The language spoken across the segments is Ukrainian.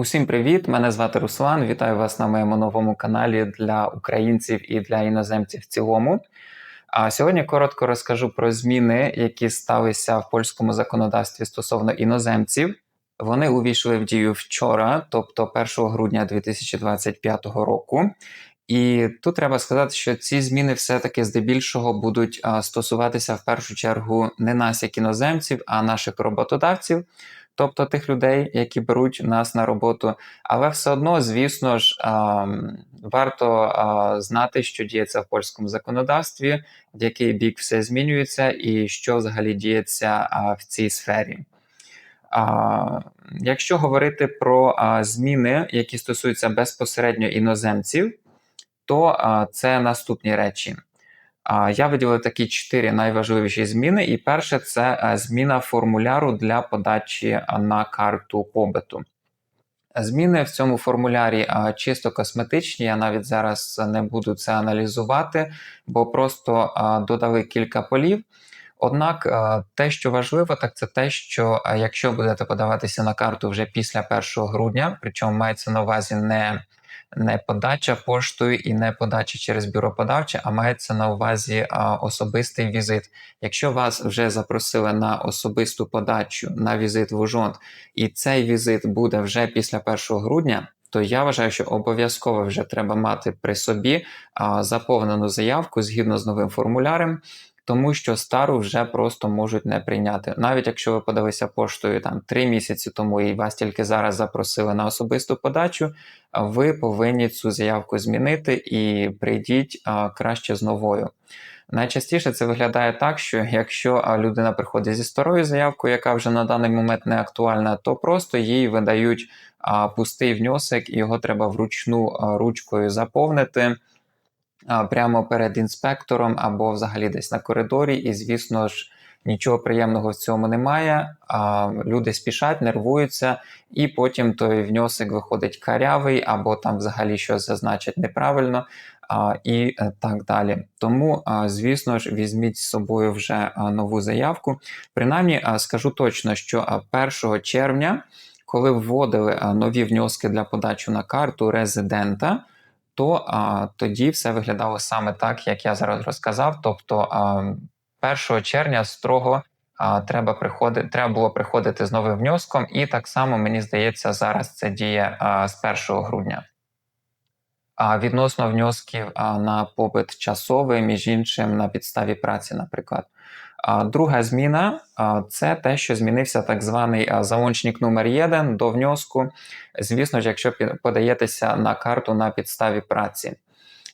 Усім привіт! Мене звати Руслан. Вітаю вас на моєму новому каналі для українців і для іноземців в цілому. А сьогодні коротко розкажу про зміни, які сталися в польському законодавстві стосовно іноземців. Вони увійшли в дію вчора, тобто 1 грудня 2025 року. І тут треба сказати, що ці зміни все-таки здебільшого будуть стосуватися в першу чергу не нас, як іноземців, а наших роботодавців тобто тих людей, які беруть нас на роботу. Але все одно, звісно ж, варто знати, що діється в польському законодавстві, в який бік все змінюється, і що взагалі діється в цій сфері. Якщо говорити про зміни, які стосуються безпосередньо іноземців, то це наступні речі. Я виділив такі чотири найважливіші зміни. І перше це е, зміна формуляру для подачі е, на карту побиту. Зміни в цьому формулярі е, чисто косметичні. Я навіть зараз не буду це аналізувати, бо просто додали кілька полів. Однак те, що важливо, так це те, що якщо будете подаватися на карту вже після 1 грудня, причому мається на увазі не не подача поштою і не подача через бюро подавче, а мається на увазі а, особистий візит. Якщо вас вже запросили на особисту подачу на візит в Ужонт, і цей візит буде вже після 1 грудня. То я вважаю, що обов'язково вже треба мати при собі а, заповнену заявку згідно з новим формулярем, тому що стару вже просто можуть не прийняти. Навіть якщо ви подалися поштою там три місяці тому і вас тільки зараз запросили на особисту подачу, ви повинні цю заявку змінити і прийдіть а, краще з новою. Найчастіше це виглядає так, що якщо людина приходить зі старою заявкою, яка вже на даний момент не актуальна, то просто їй видають а, пустий внесок, і його треба вручну а, ручкою заповнити прямо перед інспектором або взагалі десь на коридорі, і, звісно ж, нічого приємного в цьому немає. Люди спішать, нервуються, і потім той внесок виходить карявий, або там взагалі щось зазначать неправильно. І е, так далі. Тому, звісно ж, візьміть з собою вже нову заявку. Принаймні, скажу точно, що 1 червня, коли вводили нові внески для подачі на карту резидента то а, тоді все виглядало саме так, як я зараз розказав. Тобто, а, 1 червня строго а, треба приходити, треба було приходити з новим внеском, і так само мені здається, зараз це діє а, з 1 грудня. А відносно внесків на попит часовий, між іншим на підставі праці, наприклад. Друга зміна це те, що змінився так званий заочник номер 1 до внеску. Звісно ж, якщо подаєтеся на карту на підставі праці.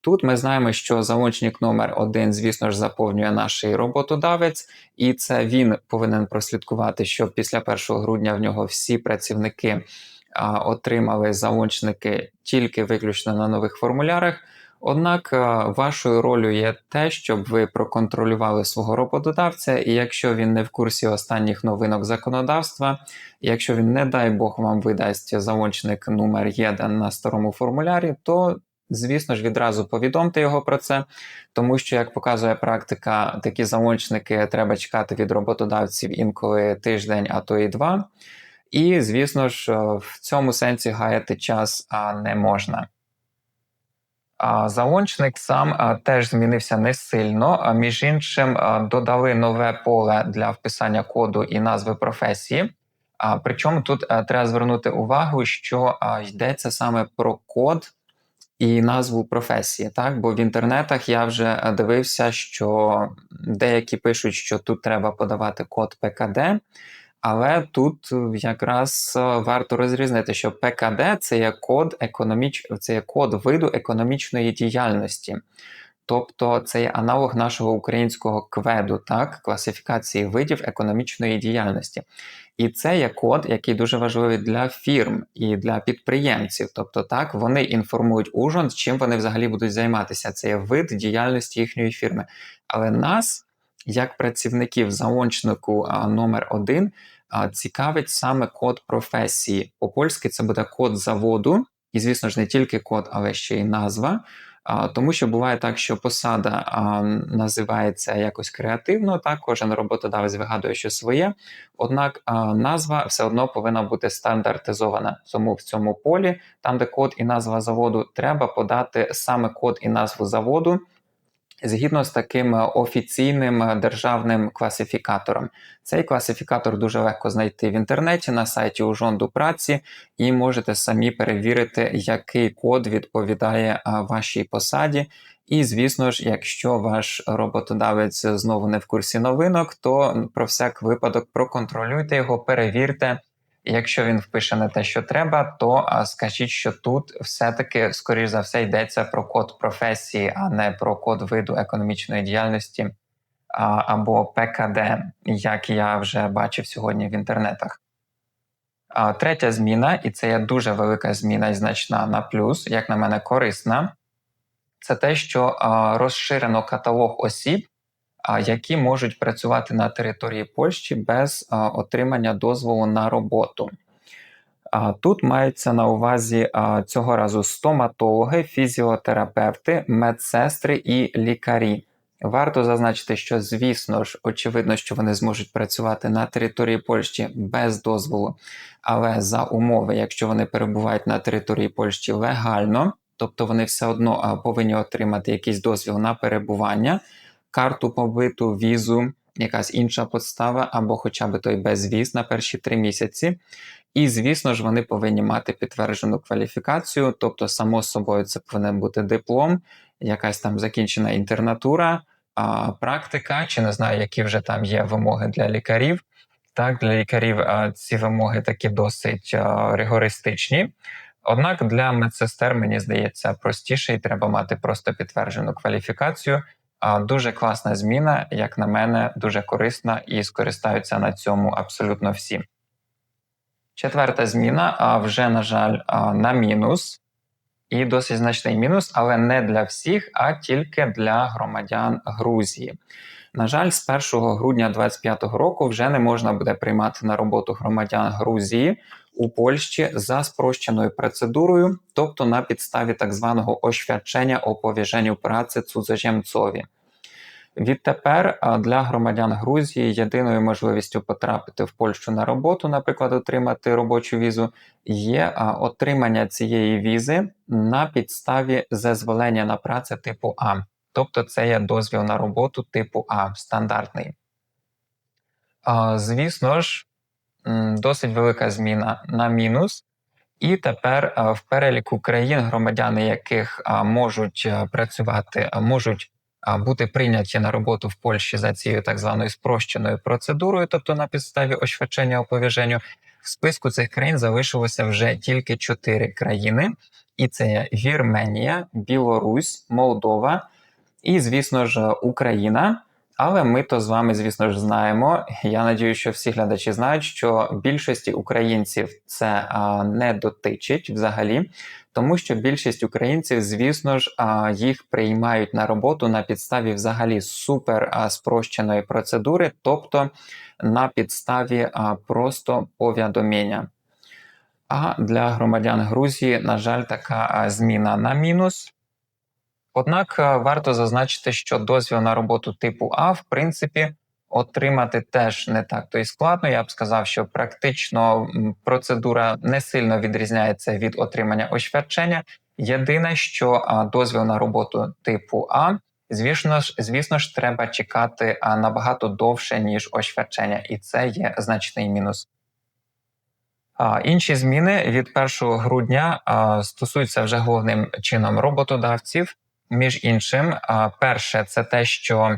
Тут ми знаємо, що заочник номер 1 звісно ж, заповнює наш роботодавець, і це він повинен прослідкувати, щоб після 1 грудня в нього всі працівники отримали заочники тільки виключно на нових формулярах. Однак е, вашою ролью є те, щоб ви проконтролювали свого роботодавця, і якщо він не в курсі останніх новинок законодавства, якщо він, не дай Бог, вам видасть заочник номер 1 на старому формулярі, то Звісно ж, відразу повідомте його про це, тому що, як показує практика, такі замовчники треба чекати від роботодавців інколи тиждень, а то і два. І, звісно ж, е, в цьому сенсі гаяти час не можна. Заончник сам теж змінився не сильно. Між іншим, додали нове поле для вписання коду і назви професії. Причому тут е, треба звернути увагу, що йдеться саме про код і назву професії. Так, бо в інтернетах я вже е, дивився, що деякі пишуть, що тут треба подавати код ПКД. Але тут е, якраз е, варто розрізнити, що ПКД це є код економіч... це є код виду економічної діяльності. Тобто це є аналог нашого українського кведу, так, класифікації видів економічної діяльності. І це є код, який дуже важливий для фірм і для підприємців. Тобто, так, вони інформують ужон, чим вони взагалі будуть займатися. Це є вид діяльності їхньої фірми. Але нас, як працівників заочнику номер 1 цікавить саме код професії. По польськи це буде код заводу, і, звісно ж, не тільки код, але ще й назва. Тому що буває так, що посада називається якось креативно, так кожен роботодавець вигадує щось своє, однак назва все одно повинна бути стандартизована. Тому в цьому полі, там де код і назва заводу, треба подати саме код і назву заводу. Згідно з таким офіційним державним класифікатором, цей класифікатор дуже легко знайти в інтернеті на сайті Ужонду праці, і можете самі перевірити, який код відповідає вашій посаді. І, звісно ж, якщо ваш роботодавець знову не в курсі новинок, то про всяк випадок проконтролюйте його, перевірте. Якщо він впише не те, що треба, то скажіть, що тут все-таки, скоріш за все, йдеться про код професії, а не про код виду економічної діяльності або ПКД, як я вже бачив сьогодні в інтернетах. Третя зміна, і це є дуже велика зміна і значна на плюс, як на мене, корисна, це те, що розширено каталог осіб, які можуть працювати на території Польщі без отримання дозволу на роботу. Тут маються на увазі цього разу стоматологи, фізіотерапевти, медсестри і лікарі. Варто зазначити, що, звісно ж, очевидно, що вони зможуть працювати на території Польщі без дозволу, але за умови, якщо вони перебувають на території Польщі легально, тобто вони все одно повинні отримати якийсь дозвіл на перебування карту побиту, візу, якась інша подстава, або хоча б той безвіз на перші три місяці. І, звісно ж, вони повинні мати підтверджену кваліфікацію, тобто, само собою, це повинен бути диплом, якась там закінчена інтернатура, а, практика, чи не знаю, які вже там є вимоги для лікарів. Так, для лікарів а, ці вимоги такі досить а, ригористичні. Однак для медсестер, мені здається, простіше і треба мати просто підтверджену кваліфікацію. Дуже класна зміна, як на мене, дуже корисна і скористаються на цьому абсолютно всі. Четверта зміна, вже, на жаль, на мінус, і досить значний мінус, але не для всіх, а тільки для громадян Грузії. На жаль, з 1 грудня 2025 року вже не можна буде приймати на роботу громадян Грузії у Польщі за спрощеною процедурою, тобто на підставі так званого ощвячення о повіженню праці цудзожемцові. Відтепер для громадян Грузії єдиною можливістю потрапити в Польщу на роботу, наприклад, отримати робочу візу, є отримання цієї візи на підставі зазволення на працю типу А. Тобто це є дозвіл на роботу типу А, стандартний. Звісно ж, досить велика зміна на мінус. І тепер в переліку країн, громадяни яких можуть працювати, можуть бути прийняті на роботу в Польщі за цією так званою спрощеною процедурою, тобто на підставі оповіження оповіженню, в списку цих країн залишилося вже тільки чотири країни, і це Вірменія, Білорусь, Молдова і, звісно ж, Україна. Але ми то з вами, звісно ж, знаємо. Я надію, що всі глядачі знають, що більшості українців це а, не дотичить взагалі, тому що більшість українців, звісно ж, їх приймають на роботу на підставі взагалі супер спрощеної процедури, тобто на підставі просто повідомлення. А для громадян Грузії, на жаль, така зміна на мінус. Однак варто зазначити, що дозвіл на роботу типу А, в принципі, отримати теж не так то і складно. Я б сказав, що практично процедура не сильно відрізняється від отримання освячення. Єдине, що дозвіл на роботу типу А, звісно ж, звісно ж, треба чекати набагато довше, ніж освячення, і це є значний мінус. Інші зміни від 1 грудня стосуються вже головним чином роботодавців. Між іншим, перше, це те, що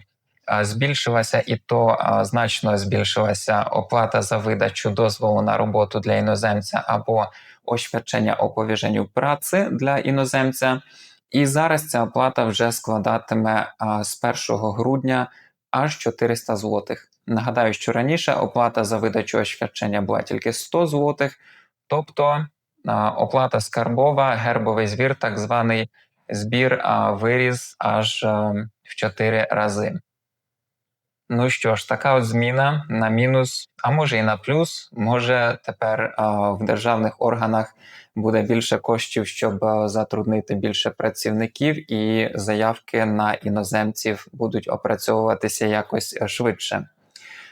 збільшилася і то значно збільшилася оплата за видачу дозволу на роботу для іноземця або освячення оповіженню праці для іноземця. І зараз ця оплата вже складатиме з 1 грудня аж 400 злотих. Нагадаю, що раніше оплата за видачу освячення була тільки 100 злотих, тобто оплата скарбова, гербовий звір, так званий збір виріс аж в 4 рази. Ну що ж, така от зміна на мінус, а може і на плюс. Може тепер а, в державних органах буде більше коштів, щоб затруднити більше працівників, і заявки на іноземців будуть опрацьовуватися якось швидше.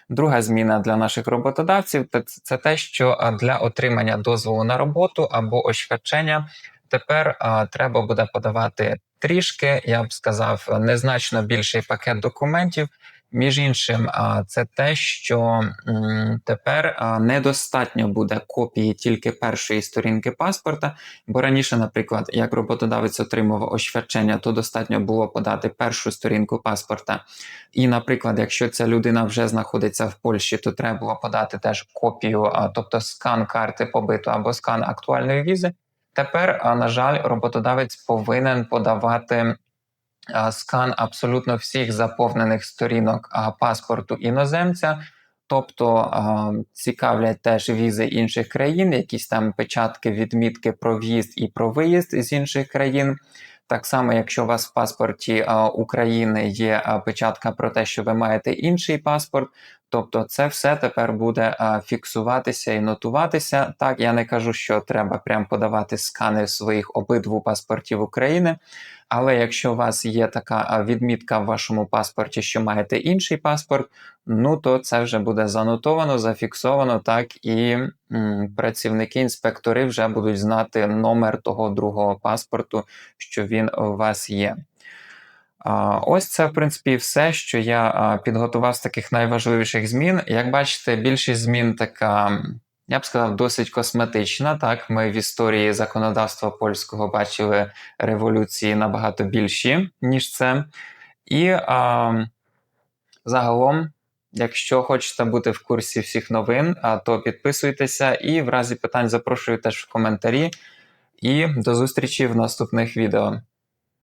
Друга зміна для наших роботодавців це- те, що для отримання дозволу на роботу або освячення тепер а, треба буде подавати трішки, я б сказав, незначно більший пакет документів. Між іншим, це те, що тепер недостатньо буде копії тільки першої сторінки паспорта. Бо раніше, наприклад, як роботодавець отримував освячення, то достатньо було подати першу сторінку паспорта. І, наприклад, якщо ця людина вже знаходиться в Польщі, то треба було подати теж копію, тобто скан карти побиту або скан актуальної візи. Тепер, на жаль, роботодавець повинен подавати скан абсолютно всіх заповнених сторінок паспорту іноземця. Тобто цікавлять теж візи інших країн, якісь там печатки, відмітки про в'їзд і про виїзд з інших країн. Так само, якщо у вас в паспорті України є печатка про те, що ви маєте інший паспорт, тобто це все тепер буде а, фіксуватися і нотуватися. Так, я не кажу, що треба прям подавати скани своїх обидву паспортів України. Але якщо у вас є така відмітка в вашому паспорті, що маєте інший паспорт, ну то це вже буде занотовано, зафіксовано, так і м, працівники, інспектори вже будуть знати номер того другого паспорту, що він у вас є. Ось це, в принципі, все, що я підготував з таких найважливіших змін. Як бачите, більшість змін така, я б сказав, досить косметична. Так, ми в історії законодавства польського бачили революції набагато більші, ніж це. І а, загалом, якщо хочете бути в курсі всіх новин, то підписуйтеся і в разі питань запрошую теж в коментарі. І до зустрічі в наступних відео.